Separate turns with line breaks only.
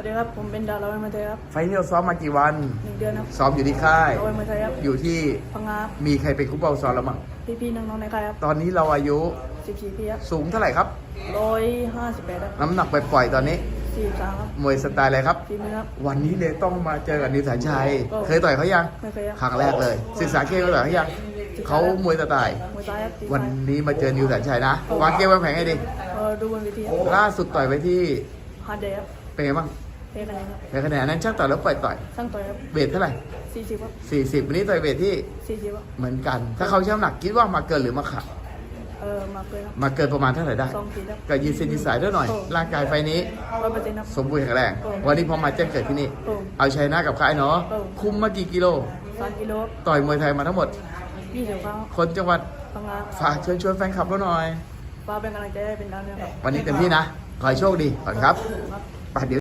วัสดีครับ ผมเป็นดาวร้อยมาเทยครับ
ไฟล์นี้เราซ้อมมากี่วัน
หนึ่งเดือนครับ
ซ้อมอยู่ที่ค่าย
ร้อยมาเทยครับ
อยู่ที่
พังงาครับ
มีใครเป็นคู่เบาซ้อมแล้วมั้ง
พี่ๆน้องๆในค่ายครับ
ตอนนี้เราอายุ
สิบสี่ปีครับ
สูงเท่าไหร่ครับ
ร้อยห้าสิบแปดครับ
น้ำหนักไปปล่อยๆตอนนี้
สี่สามครับ
มวยสไตล์อะไรครับ
ฝีมือครับ
วันนี้เลยต้องมาเจอกับนิวสันชัย
ก็
เคยต่อยเขายัง
ไม่เคยครับ
ครั้งแรกเลย ศึกษาเกมมาต่อยเขายัง เขามวยสไตล์
มวยซ้ายครับตี
วัน
ซ้าย
นี้มาเจอนิวสันชัยนะวางเกมวางแผนให้ดี
เออดูบนเวทีครับ
ล่าสุดต่อยไปที่
ฮาร์ดเดย์ครับ
เป็นไงบ้าง
เท่คะแนนครับ
ในคะแนนนั้นช่างต่อยแล้วปล่อยต่อย
ช่างต่อยครับ
เวทเท่าไหร่
สี่สิบครับ
40วันนี้ต่อยเวทที่
สี่สิบครับ
เหมือนกัน ถ้าเขาช่างหนักคิดว่ามาเกินหรือมาขาด
เออมาเกินครับ
มาเกินประมาณเท่าไหร่ได้
สองขีดครับ
ก็ยืนเส้นยืนสายด้วยหน่อย ร่างกายไฟนี้
ร้อยเปอร์เซ็นต์ครับ
สมบูรณ์แข็งแรง
เออ
วันนี้พอมาแจ้งเกิดที่นี่
โอ้
เอาชัยนะกับค่ายเนาะ
เออ
คุมมากี่กิโล
สามกิโล
ต่อยมวยไทยมาทั้งหมด
ยี่สิบครั้ง
คนจังหวัด
พังงา
ฝากเชิญชวนแฟนคลับเราหน่อย
ฟ้ากเป็นกำลังใจให้เป็นดาวเนี่ยครับ
วันนี้เต็มที่นะขอให้โชคดีก่อนครับ
ครับ
ไปเดี๋ยว